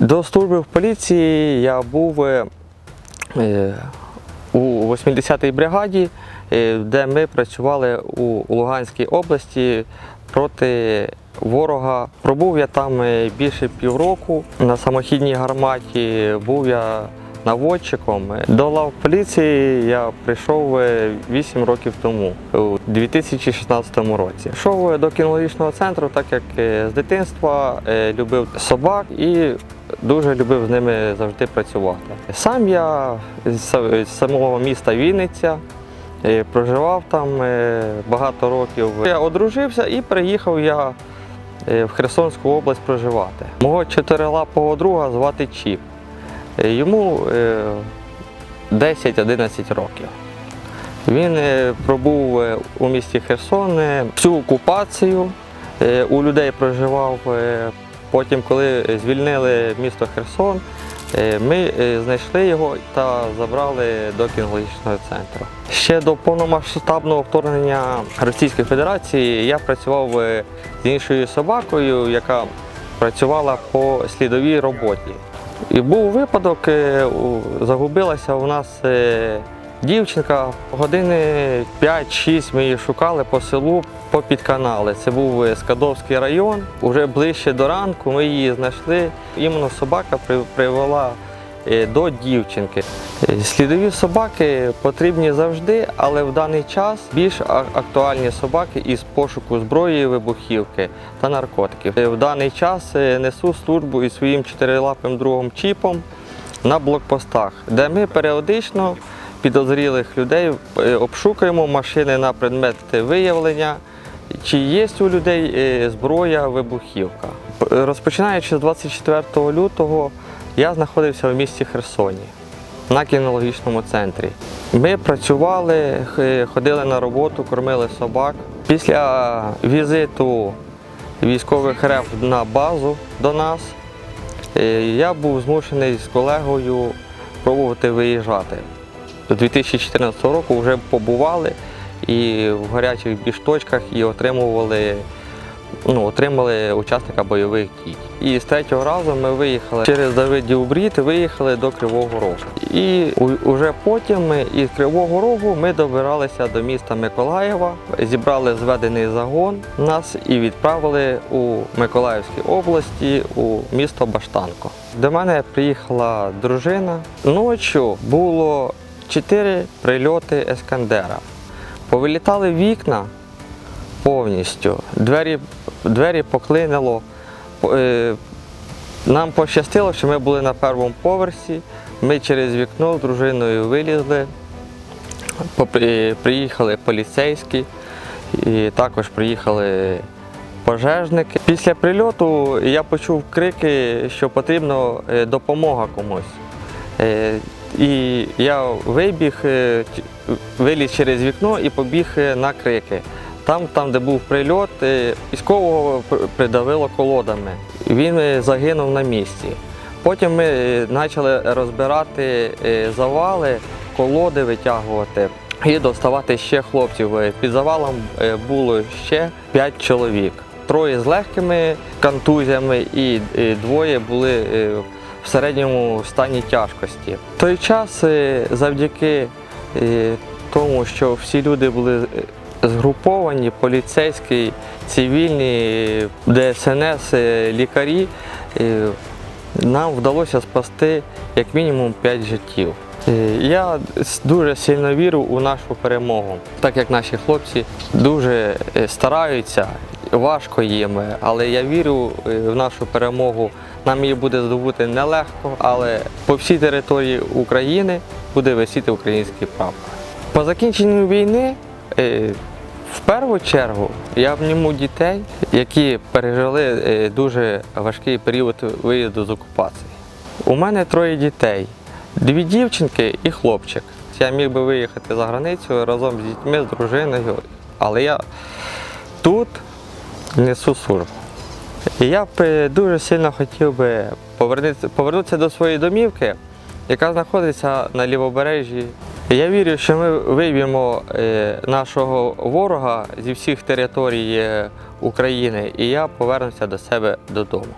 До служби в поліції я був е, е, у 80-й бригаді, е, де ми працювали у Луганській області проти ворога. Пробув я там більше півроку. На самохідній гарматі був я наводчиком. До лав поліції я прийшов е, 8 років тому, у 2016 році. Йшов е, до кінологічного центру, так як е, з дитинства е, любив собак і дуже любив з ними завжди працювати. Сам я з самого міста Вінниця. е, Проживав там е, багато років. Я одружився і приїхав я е, в Херсонську область проживати. Мого чотирилапого друга звати Чіп. Е, Йому е, 10-11 років. Він е, пробув е, у місті Херсон е, всю окупацію, е, у людей проживав. е, Потім, коли звільнили місто Херсон, е, ми е, знайшли його та забрали до кінологічного центру. Ще до повномасштабного вторгнення Російської Федерації я працював е, з іншою собакою, яка працювала по слідовій роботі. І був випадок, е, загубилася у нас е, дівчинка. Години 5-6 ми її шукали по селу, по підканали. Це був е, Скадовський район. Уже ближче до ранку ми її знайшли. Іменно собака при- привела до дівчинки. Е, Слідові собаки потрібні завжди, але в даний час більш актуальні собаки із пошуку зброї, вибухівки та наркотиків. Е, В даний час е, несу службу із своїм чотирилапим другом чіпом на блокпостах, де ми періодично підозрілих людей е, обшукуємо машини на предмет виявлення, чи є у людей е, зброя, вибухівка. Розпочинаючи з 24 лютого, я знаходився в місті Херсоні на кінологічному центрі. Ми працювали, ходили на роботу, кормили собак. Після візиту військових РФ на базу до нас е, я був змушений з колегою пробувати виїжджати. До 2014 року вже побували і в гарячих більш і отримували, ну, отримали учасника бойових дій. І з третього разу ми виїхали через Давидів Брід, виїхали до Кривого Рогу. І уже потім ми із Кривого Рогу ми добиралися до міста Миколаєва, зібрали зведений загон нас і відправили у Миколаївській області у місто Баштанко. До мене приїхала дружина. Ночі було чотири прильоти Ескандера. Повилітали вікна повністю, двері, двері поклинило. Е, Нам пощастило, що ми були на першому поверсі. Ми через вікно з дружиною вилізли. Приїхали поліцейські, і також приїхали пожежники. Після прильоту я почув крики, що потрібна е, допомога комусь. Е, І я вибіг, виліз через вікно і побіг на крики. Там, там де був прильот, е, військового придавило колодами. Він е, загинув на місці. Потім ми почали розбирати е, завали, колоди витягувати і доставати ще хлопців. Під завалом було ще 5 чоловік. Троє з легкими контузіями і двоє були в середньому стані тяжкості. В той час завдяки тому, що всі люди були згруповані, поліцейські, цивільні, ДСНС, е, лікарі, е, нам вдалося спасти як мінімум 5 життів. Е, Я дуже сильно вірю у нашу перемогу, так як наші хлопці дуже стараються, важко їм, але я вірю в нашу перемогу. Нам її буде здобути нелегко, але по всій території України буде висіти український прапор. По закінченню війни, в першу чергу, я обніму дітей, які пережили е, дуже важкий період виїзду з окупації. У мене троє дітей: дві дівчинки і хлопчик. Я міг би виїхати за границю разом з дітьми, з дружиною, але я тут несу службу. І я б е, дуже сильно хотів би повернутися до своєї домівки, яка знаходиться на лівобережжі. Я вірю, що ми виб'ємо е, нашого ворога зі всіх територій е, України, і я повернуся до себе додому.